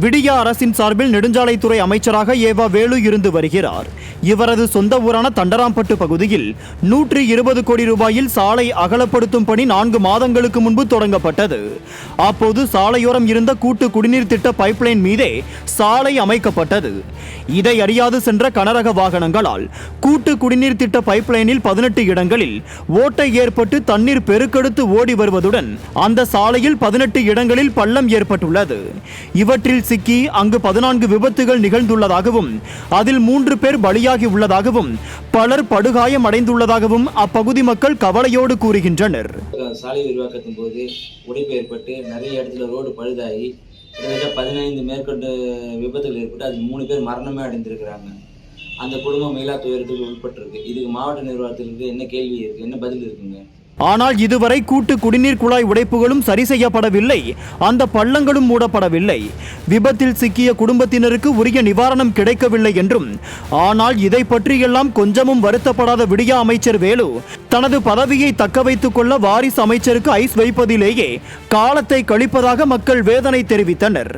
விடியா அரசின் சார்பில் நெடுஞ்சாலைத்துறை அமைச்சராக ஏவா வேலு இருந்து வருகிறார். இவரது சொந்த ஊரான தண்டராம்பட்டு பகுதியில் நூற்றி இருபது கோடி ரூபாயில் சாலை அகலப்படுத்தும் பணி நான்கு மாதங்களுக்கு முன்பு தொடங்கப்பட்டது. அப்போது சாலையோரம் இருந்த கூட்டு குடிநீர் திட்ட பைப்லைன் மீதே சாலை அமைக்கப்பட்டது. இதை அறியாது சென்ற கனரக வாகனங்களால் கூட்டு குடிநீர் திட்ட பைப்லைனில் பதினெட்டு இடங்களில் ஓட்டை ஏற்பட்டு தண்ணீர் பெருக்கெடுத்து ஓடி வருவதுடன் அந்த சாலையில் பதினெட்டு இடங்களில் பள்ளம் ஏற்பட்டுள்ளது. இவற்றில் சிக்கி அங்கு பதினான்கு விபத்துகள் நிகழ்ந்துள்ளதாகவும் அதில் மூன்று பேர் பலியாகி உள்ளதாகவும் பலர் படுகாயம் அடைந்துள்ளதாகவும் அப்பகுதி மக்கள் கவலையோடு கூறுகின்றனர். சாலை விரிவாக்கத்தின் போது உடைப்பு ஏற்பட்டு நிறைய இடத்துல ரோடு பழுதாகி கிட்டத்தட்ட பதினைந்து மேற்கொண்டு விபத்துகள் ஏற்பட்டு அதில் மூணு பேர் மரணமே அடைந்திருக்கிறாங்க. அந்த குடும்பம் மீளா துயரத்துக்கு உட்பட்டிருக்கு. இதுக்கு மாவட்ட நிர்வாகத்திற்கு என்ன கேள்வி இருக்கு? என்ன பதில் இருக்குங்க? ஆனால் இதுவரை கூட்டு குடிநீர் குழாய் உடைப்புகளும் சரி செய்யப்படவில்லை. அந்த பள்ளங்களும் மூடப்படவில்லை. விபத்தில் சிக்கிய குடும்பத்தினருக்கு உரிய நிவாரணம் கிடைக்கவில்லை என்றும் ஆனால் இதை பற்றியெல்லாம் கொஞ்சமும் வருத்தப்படாத விடியா அமைச்சர் வேலு தனது பதவியை தக்க வைத்துக் கொள்ள வாரிசு அமைச்சருக்கு ஐஸ் வைப்பதிலேயே காலத்தை கழிப்பதாக மக்கள் வேதனை தெரிவித்தனர்.